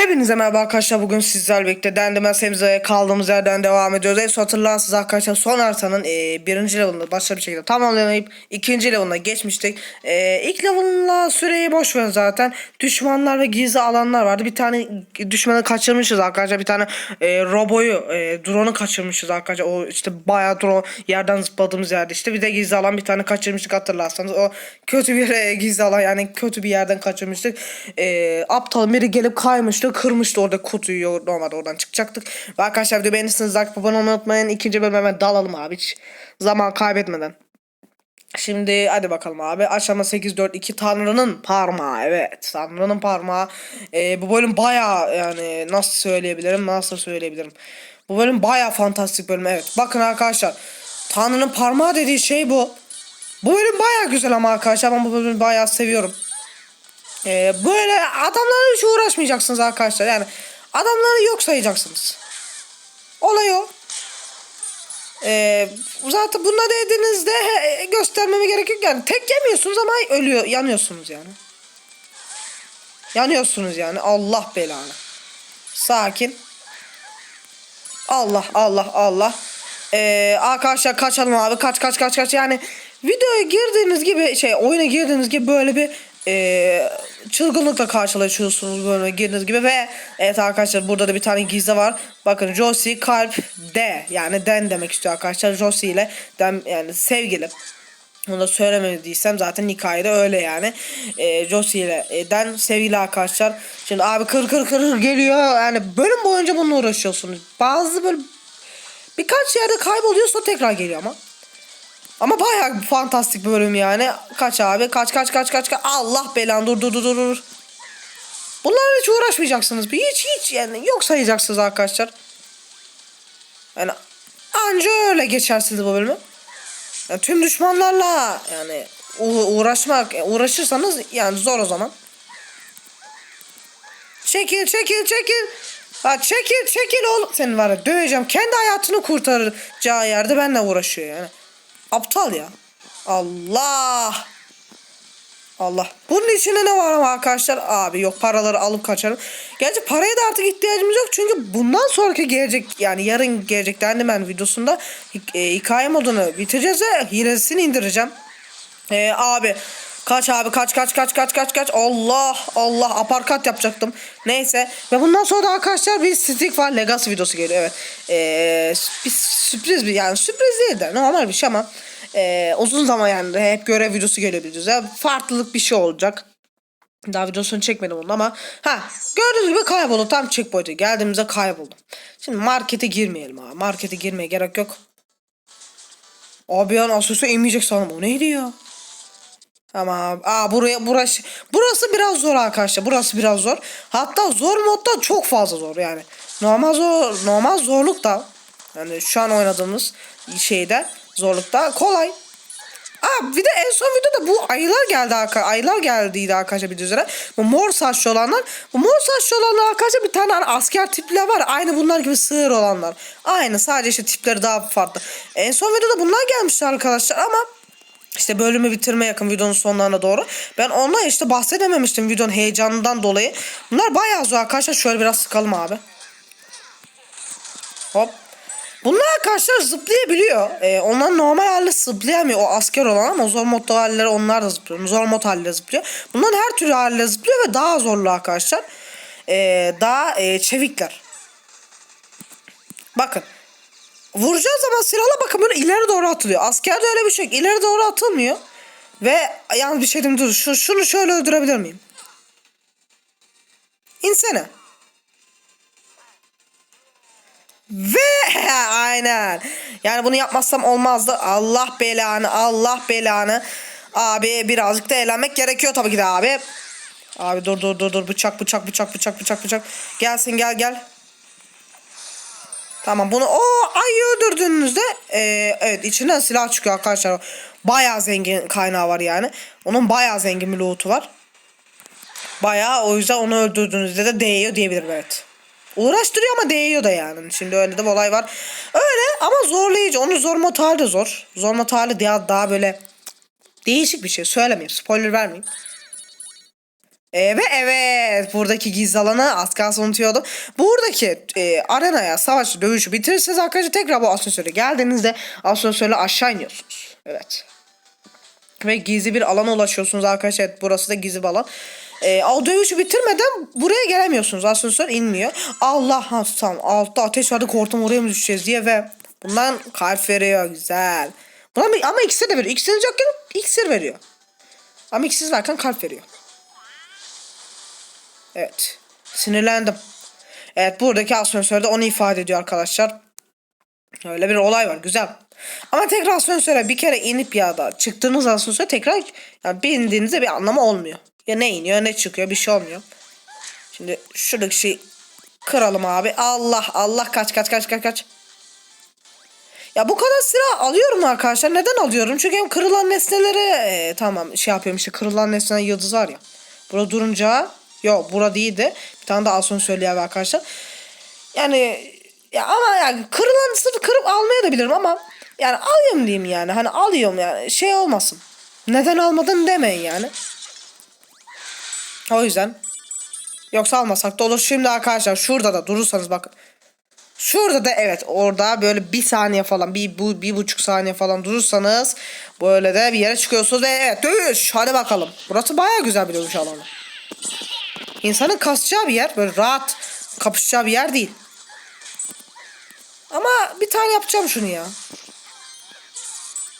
Hepinize merhaba arkadaşlar bugün sizlerle birlikte Dendeme Sebze'ye kaldığımız yerden devam ediyoruz. En son hatırlarsınız arkadaşlar son haritanın e, birinci level'ını başarılı bir şekilde tamamlamayıp ikinci level'ına geçmiştik. E, ilk level'la süreyi boş verin zaten. Düşmanlar ve gizli alanlar vardı. Bir tane düşmanı kaçırmışız arkadaşlar. Bir tane e, roboyu, e, drone'u kaçırmışız arkadaşlar. O işte bayağı drone yerden zıpladığımız yerde işte. Bir de gizli alan bir tane kaçırmıştık hatırlarsanız. O kötü bir e, gizli alan yani kötü bir yerden kaçırmıştık. E, aptal biri gelip kaymıştı. Kırmıştı orada kutuyu. Normalde oradan çıkacaktık. Ve arkadaşlar videoyu beğenirseniz like abone olmayı unutmayın. İkinci bölüme hemen dalalım abi. Hiç zaman kaybetmeden. Şimdi hadi bakalım abi. Aşama 842 Tanrı'nın parmağı. Evet. Tanrı'nın parmağı. Ee, bu bölüm baya yani nasıl söyleyebilirim? Nasıl söyleyebilirim? Bu bölüm baya fantastik bölüm. Evet. Bakın arkadaşlar. Tanrı'nın parmağı dediği şey bu. Bu bölüm baya güzel ama arkadaşlar. Ben bu bölümü baya seviyorum. Ee, böyle adamlarla hiç uğraşmayacaksınız arkadaşlar. Yani adamları yok sayacaksınız. Olay o. Ee, zaten bununla dediğinizde he- göstermeme gerek yok yani. Tek yemiyorsunuz ama ölüyor, yanıyorsunuz yani. Yanıyorsunuz yani. Allah belanı. Sakin. Allah Allah Allah. Ee, arkadaşlar kaçalım abi. Kaç kaç kaç kaç. Yani videoya girdiğiniz gibi şey oyuna girdiğiniz gibi böyle bir e, çılgınlıkla karşılaşıyorsunuz böyle girdiğiniz gibi ve evet arkadaşlar burada da bir tane gizli var. Bakın Josie kalp D yani den demek istiyor arkadaşlar. Josie ile den yani sevgili. Onu da söylemediysem zaten hikayede öyle yani. E, Josie ile e, den sevgili arkadaşlar. Şimdi abi kır kır kır geliyor. Yani bölüm boyunca bununla uğraşıyorsunuz. Bazı böyle birkaç yerde kayboluyor sonra tekrar geliyor ama. Ama bir fantastik bölüm yani. Kaç abi kaç kaç kaç kaç kaç. Allah belan dur dur dur dur dur. Bunlarla hiç uğraşmayacaksınız. Hiç hiç yani yok sayacaksınız arkadaşlar. Yani anca öyle geçersiniz bu bölümü. Yani tüm düşmanlarla yani uğraşmak uğraşırsanız yani zor o zaman. Çekil çekil çekil. Ha çekil çekil oğlum. Senin var ya döveceğim. Kendi hayatını kurtaracağı yerde benimle uğraşıyor yani. Aptal ya. Allah. Allah. Bunun içinde ne var ama arkadaşlar? Abi yok paraları alıp kaçarım. Gerçi paraya da artık ihtiyacımız yok. Çünkü bundan sonraki gelecek yani yarın gelecek Dendimen videosunda e, hikaye modunu bitireceğiz ve hilesini indireceğim. Ee, abi kaç abi kaç kaç kaç kaç kaç kaç Allah Allah aparkat yapacaktım. Neyse ve bundan sonra da arkadaşlar bir stick var Legacy videosu geliyor evet. Ee, bir sürpriz bir yani sürpriz değil de normal bir şey ama ee, uzun zaman yani hep görev videosu gelebiliriz. Yani farklılık bir şey olacak. Daha videosunu çekmedim onun ama ha gördüğünüz gibi kayboldu tam checkpoint'e geldiğimizde kayboldu. Şimdi markete girmeyelim abi. Markete girmeye gerek yok. Abi an Asus'a inmeyecek sanırım. O neydi ya? Tamam. Aa buraya burası burası biraz zor arkadaşlar. Burası biraz zor. Hatta zor modda çok fazla zor yani. Normal zor normal zorluk da yani şu an oynadığımız şeyde zorlukta kolay. Aa bir de en son videoda bu ayılar geldi arkadaşlar. Ayılar geldiydi arkadaşlar bir üzere. Bu mor saçlı olanlar. Bu mor saçlı olanlar arkadaşlar bir tane hani asker tipler var. Aynı bunlar gibi sığır olanlar. Aynı sadece işte tipleri daha farklı. En son videoda bunlar gelmişti arkadaşlar ama işte bölümü bitirme yakın videonun sonlarına doğru. Ben ondan işte bahsedememiştim videonun heyecanından dolayı. Bunlar bayağı zor arkadaşlar. Şöyle biraz sıkalım abi. Hop. Bunlar arkadaşlar zıplayabiliyor. Ee, onlar normal halde zıplayamıyor o asker olan ama zor mod halleri onlar da zıplıyor. Zor mod halde zıplıyor. Bunlar her türlü halde zıplıyor ve daha zorlu arkadaşlar. Ee, daha e, çevikler. Bakın. Vuracağı zaman silahla bakın böyle ileri doğru atılıyor. Askerde öyle bir şey yok. İleri doğru atılmıyor. Ve yalnız bir şey diyeyim dur. Şu, şunu şöyle öldürebilir miyim? İnsene. Ve aynen. Yani bunu yapmazsam olmazdı. Allah belanı, Allah belanı. Abi birazcık da eğlenmek gerekiyor tabii ki de abi. Abi dur dur dur dur bıçak bıçak bıçak bıçak bıçak bıçak. Gelsin gel gel. Tamam bunu o ayı öldürdüğünüzde e, evet içinden silah çıkıyor arkadaşlar. Bayağı zengin kaynağı var yani. Onun bayağı zengin bir loot'u var. Bayağı o yüzden onu öldürdüğünüzde de değiyor diyebilirim evet. Uğraştırıyor ama değiyor da yani. Şimdi öyle de bir olay var. Öyle ama zorlayıcı. Onun zor hali de zor. Zor hali daha, daha böyle değişik bir şey. Söylemeyeyim. Spoiler vermeyeyim. Evet evet buradaki gizli alanı az kalsın unutuyordum. Buradaki e, arenaya savaş dövüşü bitirirseniz arkadaşlar tekrar bu asansöre geldiğinizde asansörle aşağı iniyorsunuz. Evet. Ve gizli bir alana ulaşıyorsunuz arkadaşlar. Evet, burası da gizli bir alan. E, o dövüşü bitirmeden buraya gelemiyorsunuz. Asansör inmiyor. Allah ha altta ateş vardı korktum oraya mı düşeceğiz diye ve bundan kalp veriyor güzel. Buna, ama iksir de veriyor. İksir yokken iksir veriyor. Ama iksir verken kalp veriyor. Evet. Sinirlendim. Evet buradaki asansörde onu ifade ediyor arkadaşlar. Öyle bir olay var. Güzel. Ama tekrar asansöre bir kere inip ya da çıktığınız asansöre tekrar yani bindiğinizde bir anlamı olmuyor. Ya ne iniyor ne çıkıyor bir şey olmuyor. Şimdi şuradaki şey kıralım abi. Allah Allah kaç kaç kaç kaç kaç. Ya bu kadar silah alıyorum arkadaşlar. Neden alıyorum? Çünkü hem kırılan nesnelere e, tamam şey yapıyorum işte kırılan nesneler yıldız var ya. Burada durunca yok bura değildi. Bir tane daha asansörlü yer var arkadaşlar. Yani ya ama yani kırılan sırf kırıp almaya da bilirim ama yani alıyorum diyeyim yani. Hani alıyorum yani şey olmasın. Neden almadın demeyin yani. O yüzden. Yoksa almasak da olur. Şimdi arkadaşlar şurada da durursanız bakın. Şurada da evet orada böyle bir saniye falan bir, bu, bir buçuk saniye falan durursanız böyle de bir yere çıkıyorsunuz ve evet dövüş hadi bakalım. Burası baya güzel bir dövüş alanı. İnsanın kasacağı bir yer böyle rahat kapışacağı bir yer değil. Ama bir tane yapacağım şunu ya.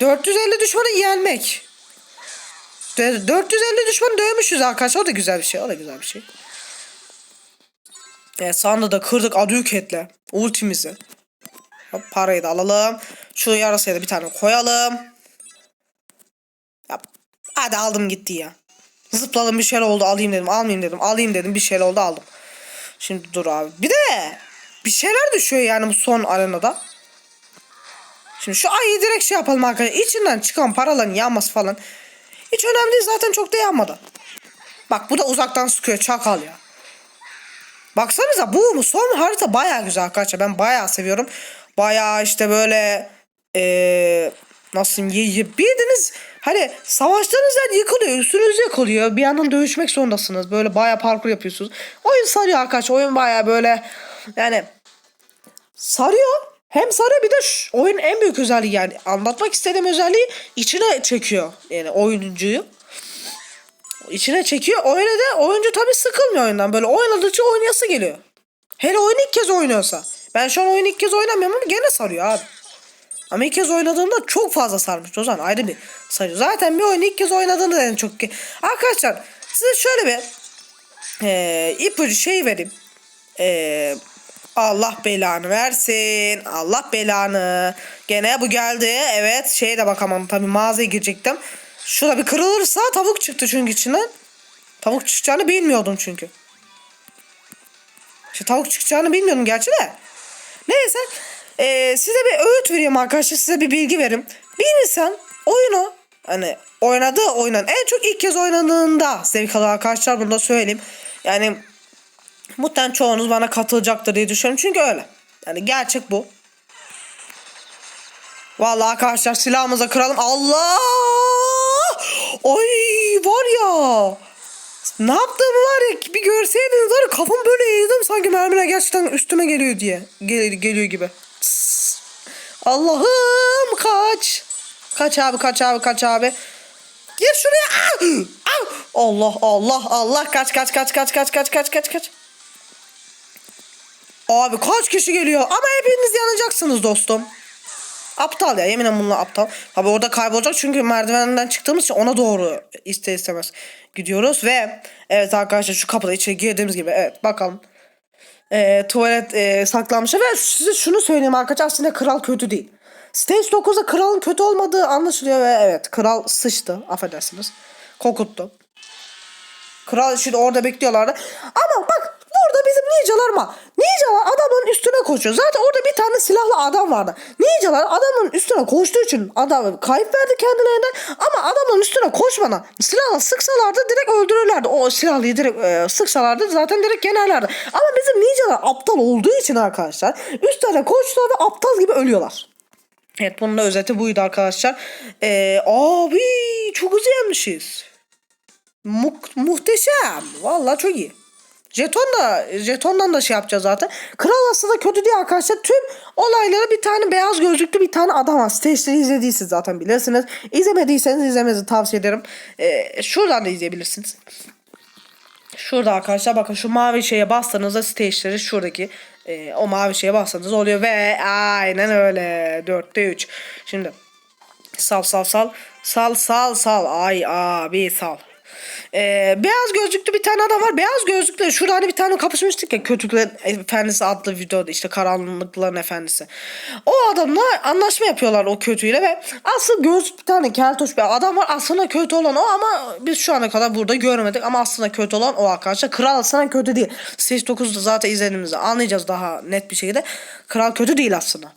450 düşmanı yenmek. Dö- 450 düşmanı dövmüşüz arkadaşlar. O da güzel bir şey. O da güzel bir şey. Evet sandığı da kırdık Adüket'le. Ultimizi. Hop, parayı da alalım. Şu yarasaya da bir tane koyalım. Yap. Hadi aldım gitti ya. Zıpladım bir şeyler oldu alayım dedim almayayım dedim alayım dedim bir şeyler oldu aldım. Şimdi dur abi. Bir de bir şeyler düşüyor yani bu son arenada. Şimdi şu ayı direkt şey yapalım arkadaşlar. İçinden çıkan paraların yanması falan. Hiç önemli değil zaten çok da yanmadı. Bak bu da uzaktan sıkıyor çakal ya. Baksanıza bu mu? Son harita baya güzel arkadaşlar. Ben baya seviyorum. Baya işte böyle ee, nasıl diyeyim bildiğiniz hani savaştığınız yer yıkılıyor. Üstünüz yıkılıyor. Bir yandan dövüşmek zorundasınız. Böyle baya parkur yapıyorsunuz. Oyun sarıyor arkadaşlar. Oyun baya böyle yani sarıyor. Hem sarıyor bir de şu, oyunun en büyük özelliği yani anlatmak istediğim özelliği içine çekiyor yani oyuncuyu içine çekiyor. Öyle de oyuncu tabii sıkılmıyor oyundan. Böyle oynadıkça oynayası geliyor. Hele oyunu ilk kez oynuyorsa. Ben şu an oyunu ilk kez oynamıyorum ama gene sarıyor abi. Ama ilk kez oynadığımda çok fazla sarmış. O zaman ayrı bir sarıyor. Zaten bir oyunu ilk kez oynadığında en çok... Arkadaşlar size şöyle bir e, ipucu şey vereyim. E, Allah belanı versin. Allah belanı. Gene bu geldi. Evet şeye de bakamam. Tabii mağazaya girecektim. Şurada bir kırılırsa tavuk çıktı çünkü içinden. Tavuk çıkacağını bilmiyordum çünkü. İşte tavuk çıkacağını bilmiyordum gerçi de. Neyse. Ee, size bir öğüt vereyim arkadaşlar. Size bir bilgi verim. Bir insan oyunu hani oynadığı oyunun en çok ilk kez oynadığında zevk alır arkadaşlar. Bunu da söyleyeyim. Yani muhtemelen çoğunuz bana katılacaktır diye düşünüyorum. Çünkü öyle. Yani gerçek bu. Vallahi arkadaşlar silahımıza kıralım. Allah! Ay var ya. Ne yaptığımı var ya bir görseydiniz var ya kafam böyle eğildim sanki mermiler gerçekten üstüme geliyor diye. Gel, geliyor gibi. Allah'ım kaç. Kaç abi kaç abi kaç abi. Gir şuraya. Ah! Ah! Allah Allah Allah kaç kaç kaç kaç kaç kaç kaç kaç kaç. Abi kaç kişi geliyor ama hepiniz yanacaksınız dostum. Aptal ya yemin ederim bunlar aptal. Abi orada kaybolacak çünkü merdivenden çıktığımız için ona doğru ister istemez gidiyoruz ve evet arkadaşlar şu kapıda içeri girdiğimiz gibi evet bakalım. Ee, tuvalet e, saklanmış ve size şunu söyleyeyim arkadaşlar aslında kral kötü değil. Stage 9'da kralın kötü olmadığı anlaşılıyor ve evet kral sıçtı affedersiniz. Kokuttu. Kral şimdi orada bekliyorlardı. Ama bak burada bizim ninjalar var. Ninjalar adamın üstüne koşuyor. Zaten orada bir tane silahlı adam vardı. Ninjalar adamın üstüne koştuğu için adam kayıp verdi kendilerinden. Ama adamın üstüne koşmadan silahla sıksalardı direkt öldürürlerdi. O silahlıyı direkt e, sıksalardı zaten direkt yenerlerdi. Ama bizim ninjalar aptal olduğu için arkadaşlar üstüne koştular ve aptal gibi ölüyorlar. Evet bunun da özeti buydu arkadaşlar. Ee, abi çok hızlı yenmişiz. Mu- muhteşem. Vallahi çok iyi. Jeton da jetondan da şey yapacağız zaten. Kral aslında kötü değil arkadaşlar. Tüm olaylara bir tane beyaz gözlüklü bir tane adam var. Stage'leri izlediyseniz zaten bilirsiniz. İzlemediyseniz izlemenizi tavsiye ederim. Ee, şuradan da izleyebilirsiniz. Şurada arkadaşlar bakın şu mavi şeye bastığınızda stage'leri şuradaki e, o mavi şeye bastığınız oluyor ve aynen öyle 4'te 3. Şimdi sal sal sal sal sal sal ay abi sal. Ee, beyaz gözlüklü bir tane adam var. Beyaz gözlüklü şurada hani bir tane kapışmıştık ya Kötülüklerin Efendisi adlı videoda işte karanlıkların efendisi. O adamla anlaşma yapıyorlar o kötüyle ve asıl gözlük bir tane keltoş bir adam var. Aslında kötü olan o ama biz şu ana kadar burada görmedik ama aslında kötü olan o arkadaşlar. Kral aslında kötü değil. Stage 9'da zaten izlediğimizde anlayacağız daha net bir şekilde. Kral kötü değil aslında.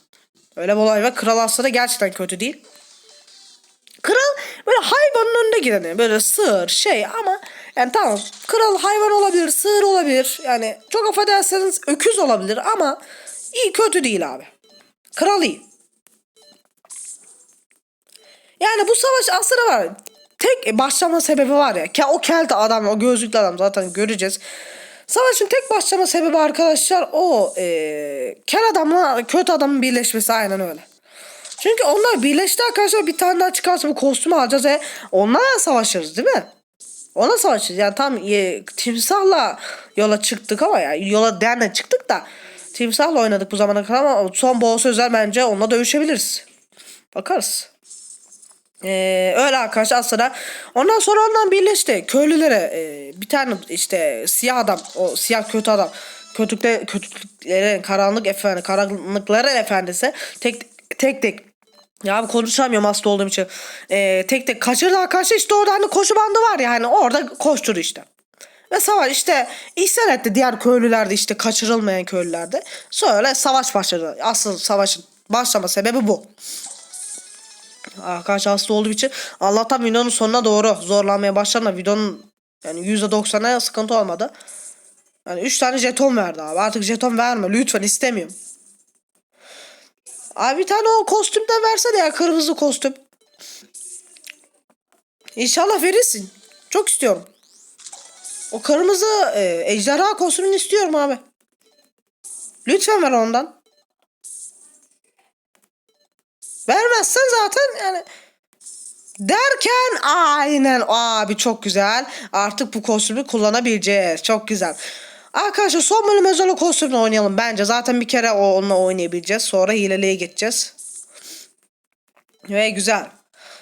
Öyle bir olay var. Kral aslında gerçekten kötü değil. Kral böyle hayvanın önünde gideni böyle sığır şey ama yani tamam kral hayvan olabilir sığır olabilir yani çok affederseniz öküz olabilir ama iyi kötü değil abi. Kral iyi. Yani bu savaş aslında var. Tek başlama sebebi var ya. O kelte adam, o gözlüklü adam zaten göreceğiz. Savaşın tek başlama sebebi arkadaşlar o eee kel adamla kötü adamın birleşmesi aynen öyle. Çünkü onlar birleşti arkadaşlar bir tane daha çıkarsa bu kostümü alacağız ve onlarla savaşırız değil mi? Ona savaşırız. Yani tam e, timsahla yola çıktık ama yani yola denle çıktık da timsahla oynadık bu zamana kadar ama son boss özel bence onunla dövüşebiliriz. Bakarız. Ee, öyle arkadaşlar aslında. Ondan sonra ondan birleşti. Köylülere e, bir tane işte siyah adam, o siyah kötü adam. Kötülükle, kötülüklerin karanlık efendi, karanlıkların efendisi tek tek tek ya konuşamıyorum hasta olduğum için. Ee, tek tek kaçırdı arkadaşlar işte orada hani koşu bandı var ya hani orada koştur işte. Ve savaş işte ihsan etti diğer köylülerde işte kaçırılmayan köylülerde. Sonra savaş başladı. Asıl savaşın başlama sebebi bu. Arkadaş hasta olduğu için Allah'tan videonun sonuna doğru zorlanmaya başladı. da Videonun yani %90'a sıkıntı olmadı. Yani 3 tane jeton verdi abi. Artık jeton verme lütfen istemiyorum. Abi bir tane o kostümden versene ya kırmızı kostüm. İnşallah verirsin. Çok istiyorum. O kırmızı e, ejderha kostümünü istiyorum abi. Lütfen ver ondan. Vermezsen zaten yani derken aynen abi çok güzel. Artık bu kostümü kullanabileceğiz. Çok güzel. Arkadaşlar son bölüm özel kostümle oynayalım bence. Zaten bir kere onunla oynayabileceğiz. Sonra hileliğe geçeceğiz. Ve güzel.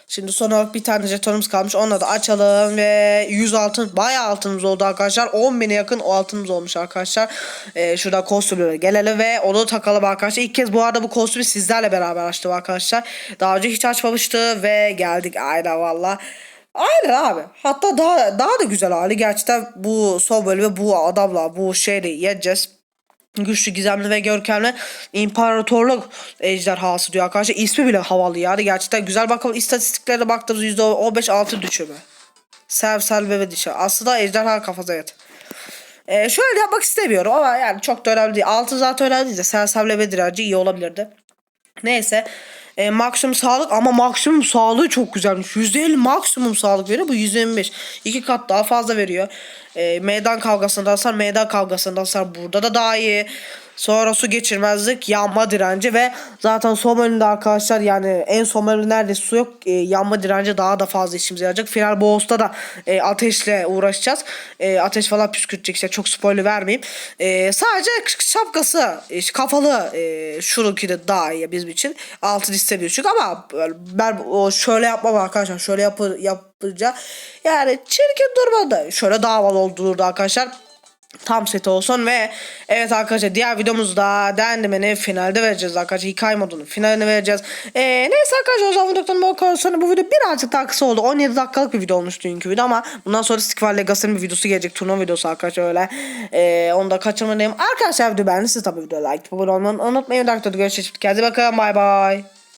Şimdi son olarak bir tane jetonumuz kalmış. Onu da açalım ve 100 altın bayağı altınımız oldu arkadaşlar. 10 bine yakın o altınımız olmuş arkadaşlar. Ee, şurada kostümlere gelelim ve onu takalım arkadaşlar. İlk kez bu arada bu kostümü sizlerle beraber açtım arkadaşlar. Daha önce hiç açmamıştı ve geldik aynen valla. Aynen abi. Hatta daha daha da güzel hali. Gerçekten bu son bölümü bu adamla bu şeyle yeneceğiz güçlü, gizemli ve görkemli imparatorluk ejderhası diyor arkadaşlar. İsmi bile havalı yani. Gerçekten güzel bakalım istatistiklere baktığımız %15 altı düşümü. Sevsel ve dişi. Aslında ejderha kafası evet. Ee, şöyle yapmak istemiyorum ama yani çok da önemli değil. Altı zaten önemli değil de Sevsel ve direnci iyi olabilirdi. Neyse. E, maksimum sağlık ama maksimum sağlığı çok güzelmiş. %50 maksimum sağlık veriyor. Bu 125. iki kat daha fazla veriyor. E, meydan kavgasında hasar, meydan kavgasında hasar burada da daha iyi. Sonra su geçirmezlik, yanma direnci ve zaten son bölümde arkadaşlar yani en son bölümde neredeyse su yok. E, yanma direnci daha da fazla işimize yarayacak. Final boss'ta da e, ateşle uğraşacağız. E, ateş falan püskürtecek işte çok spoiler vermeyeyim. E, sadece şapkası, e, kafalı e, şununki de daha iyi bizim için. Altın istemiyor çünkü ama ben o şöyle yapmam arkadaşlar. Şöyle yapı, yapınca yani çirkin durmadı. Şöyle daha havalı oldu arkadaşlar tam seti olsun ve evet arkadaşlar diğer videomuzda Dendimen'i finalde vereceğiz arkadaşlar. Hikaye modunu finalini vereceğiz. Ee, neyse arkadaşlar o zaman bu kadar sonra bu video birazcık daha kısa oldu. 17 dakikalık bir video olmuş dünkü video ama bundan sonra Stikval Legacy'nin bir videosu gelecek turnuva videosu arkadaşlar öyle. Ee, onu da kaçırmayayım arkadaşlar video beğendiyseniz tabii video like abone olmayı unutmayın. Dakikada görüşürüz. Kendinize bakın. Bay bay